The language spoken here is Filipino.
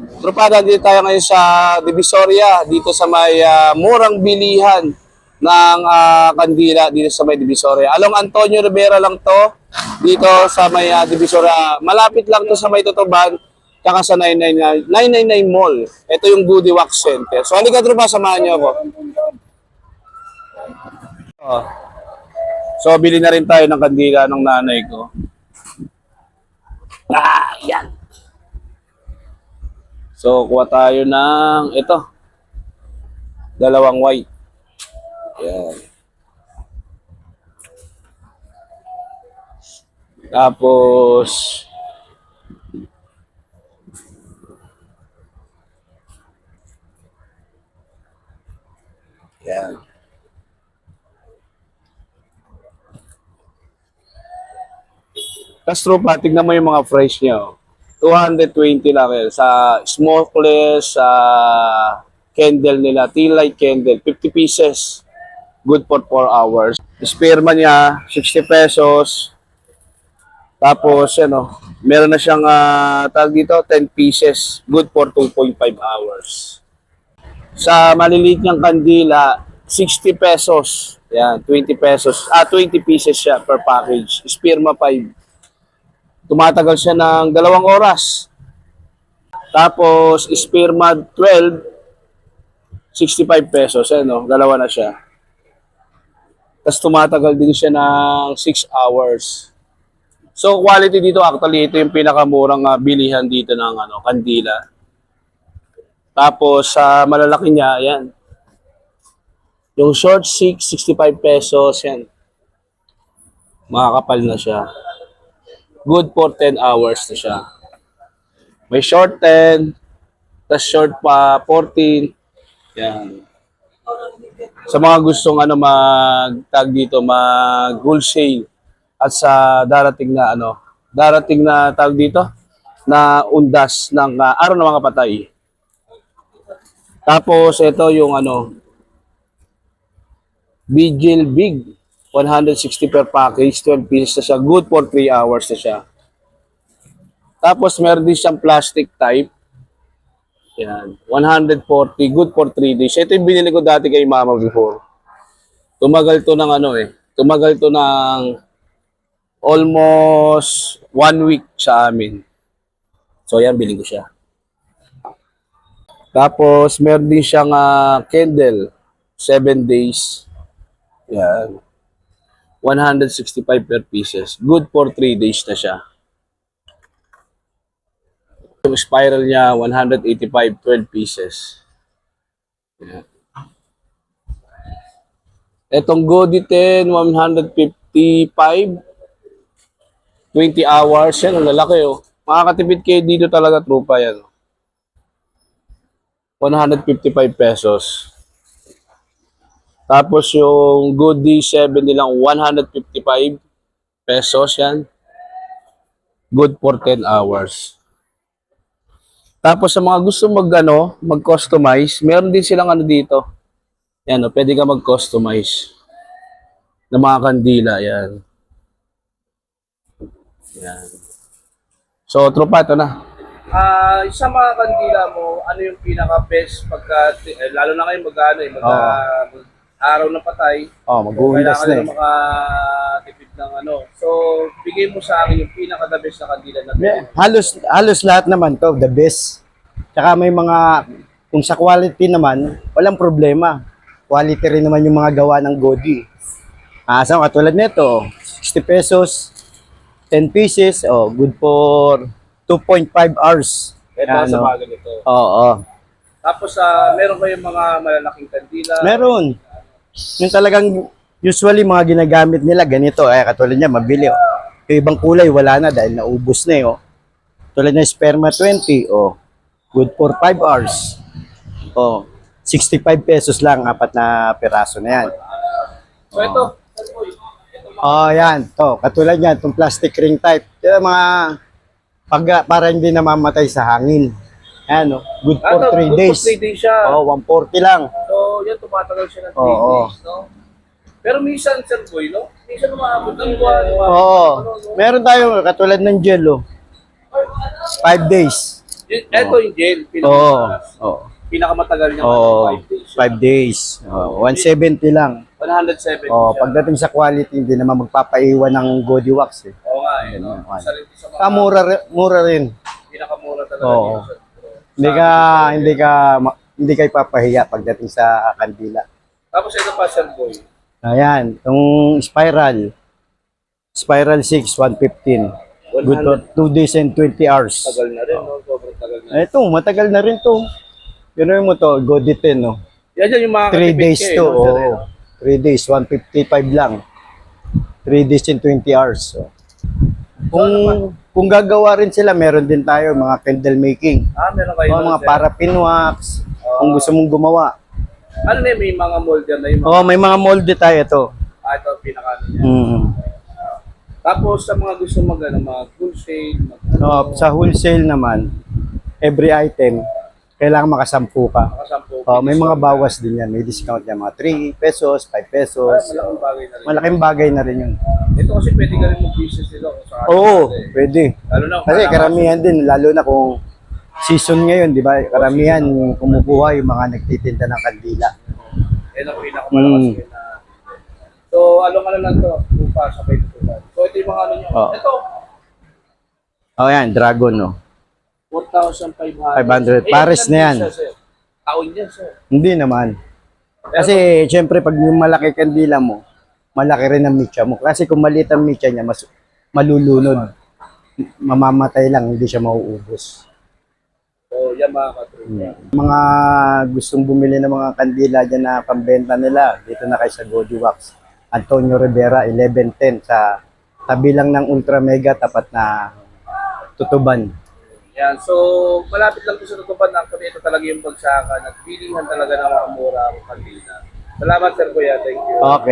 Trupada, dito tayo ngayon sa Divisoria, dito sa may ah, murang bilihan ng ah, kandila dito sa may Divisoria. Along Antonio Rivera lang to, dito sa may ah, Divisoria. Malapit lang to sa may Tutuban, kaka sa 999, 999 Mall. Ito yung Goodie Wax Center. So halika Trupa, samahan niyo ako. Oh. So bili na rin tayo ng kandila ng nanay ko. Ah, yan. So, kuha tayo ng ito. Dalawang white. Yan. Tapos, yan. Castro pa, tignan yung mga price niya. oh. 220 lang yan. Sa smokeless, sa candle nila, tea light candle, 50 pieces. Good for 4 hours. Spearman niya, 60 pesos. Tapos, ano, meron na siyang, ah, tawag dito, 10 pieces. Good for 2.5 hours. Sa maliliit niyang kandila, 60 pesos. Yan, 20 pesos. Ah, 20 pieces siya per package. Spearma 5 tumatagal siya ng dalawang oras. Tapos, Spearmad 12, 65 pesos. Eh, no? Dalawa na siya. Tapos tumatagal din siya ng 6 hours. So, quality dito actually, ito yung pinakamurang ah, bilihan dito ng ano, kandila. Tapos, sa malalaki niya, yan. Yung short 6, 65 pesos, yan. Makakapal na siya good for 10 hours na siya. May short 10, tas short pa 14. Yan. Sa mga gustong ano mag tag dito mag wholesale at sa darating na ano, darating na tag dito na undas ng ah, araw ng mga patay. Tapos ito yung ano Vigil Big 160 per package, 12 pieces na siya. Good for 3 hours na siya. Tapos meron din siyang plastic type. Yan. 140. Good for 3 days. Ito yung binili ko dati kay mama before. Tumagal to ng ano eh. Tumagal to ng almost one week sa amin. So yan, bili ko siya. Tapos meron din siyang ah, candle. 7 days. Yan. 165 per pieces. Good for 3 days na siya. Yung spiral niya, 185, 12 pieces. Yan. Etong Godi 10, 155, 20 hours. Yan, lalaki oh. Makakatipid kayo dito talaga, trupa yan. 155 pesos. Tapos yung Good D7 nilang 155 pesos yan. Good for 10 hours. Tapos sa mga gusto mag ano, mag-customize, meron din silang ano dito. Yan, oh, pwede ka mag-customize ng mga kandila, yan. Yan. So, tropa, ito na. Ah, sa mga kandila mo, ano yung pinaka-best pagka, eh, lalo na kayo mag-ano eh, mag, mag- araw ng patay, Oh, mag-uulas kailangan na na eh. makatipid ng ano. So, bigay mo sa akin yung pinaka-the best na kandila na May- Halos, halos lahat naman to, the best. Tsaka may mga, kung sa quality naman, walang problema. Quality rin naman yung mga gawa ng Godi. Ah, so katulad nito, 60 pesos, 10 pieces, oh, good for 2.5 hours. Ito Ano? sa mga ganito. Oo, oh, Tapos, ah, meron kayong mga malalaking kandila. meron. Yung talagang usually mga ginagamit nila ganito, eh katulad niya mabili. Oh. Yung ibang kulay wala na dahil naubos na eh. Oh. Tulad ng sperma 20, oh. Good for 5 hours. Oh. 65 pesos lang, apat na peraso na yan. So, ito. Oh, yan. To, katulad yan, itong plastic ring type. Yung mga pag, para hindi namamatay sa hangin. Yan, oh. Good for Ano, 3 good days. For 3 days siya. Oh, 140 lang. So, yan, tumatagal siya ng 3 Oo. days, no? Pero minsan, Sir Boy, no? Minsan umaabot ng buwan. Oo. Meron tayo katulad ng gel, oh. 5 days. Yun- Eto yung gel. Oo. Pinakamatagas. Oo. Pinakamatagal niya. Oo. 5 days. 5 days. Oh, 170 lang. 170 Oh, siya. pagdating sa quality, hindi naman magpapaiwan ng Godi Wax eh. Oo nga eh. No? Ano, Isa rin sa mga Ah, mura, ri- mura rin. pinakamura talaga Oo. dito Hindi ka, hindi ka, hindi ka ipapahiya pagdating sa kandila. Tapos ito pa, Sir Boy. Ayan, itong spiral. Spiral 6, 115. Good for 2 days and 20 hours. Tagal na rin, no? Sobrang tagal na. Ito, matagal na rin to. Gano'n mo to, Godi 10, no? Yan yan yung mga 3 katipid days ka eh, to, no, Sir, eh, oo. no? 3 days, 155 lang. 3 days and 20 hours. So. Kung, kung gagawa rin sila, meron din tayo mga candle making. Ah, meron kayo. Mga sir. paraffin wax. Kung gusto mong gumawa. Ano na may mga mold yan na yung mga, Oh, may mga molde tayo to. ah, ito ang pinaka ano niya. Mm. Tapos sa mga gusto mag, ano, mga wholesale, mag, ano, Oh, sa wholesale naman, every item, kailangan makasampu ka. makasampu. Oh, may mga bawas din yan. May discount yan. Mga 3 pesos, 5 Ah, pesos. malaking bagay na rin. Malaking bagay na rin yun. Ito kasi pwede ka rin mag-business nito. Oo, pwede. Lalo na Kasi karamihan din, lalo na kung season ngayon, di ba? Karamihan kumukuha yung mga nagtitinda ng kandila. Yan ang pinakamalakas Mm. yun na. So, ano ka na lang to? Lupa, sabay tutulan. So, ito yung mga ano nyo. Oo. Ito, Oh, yan, dragon, no? 4,500. 500. Pares na yan. Taon yan, sir. Hindi naman. Kasi, syempre, pag yung malaki kandila mo, malaki rin ang mitya mo. Kasi kung maliit ang mitya niya, mas malulunod. Mamamatay lang, hindi siya mauubos. So, yan mga katrupa. Mga gustong bumili ng mga kandila dyan na pambenta nila, dito na kayo sa Godi Wax. Antonio Rivera, 1110 sa tabi lang ng Ultra Mega, tapat na tutuban. Yan. So, malapit lang po sa tutupan. Actually, ito talaga yung bagsakan at bilihan talaga ng mga mura ang kandila. Salamat, Sir Kuya. Thank you. Okay.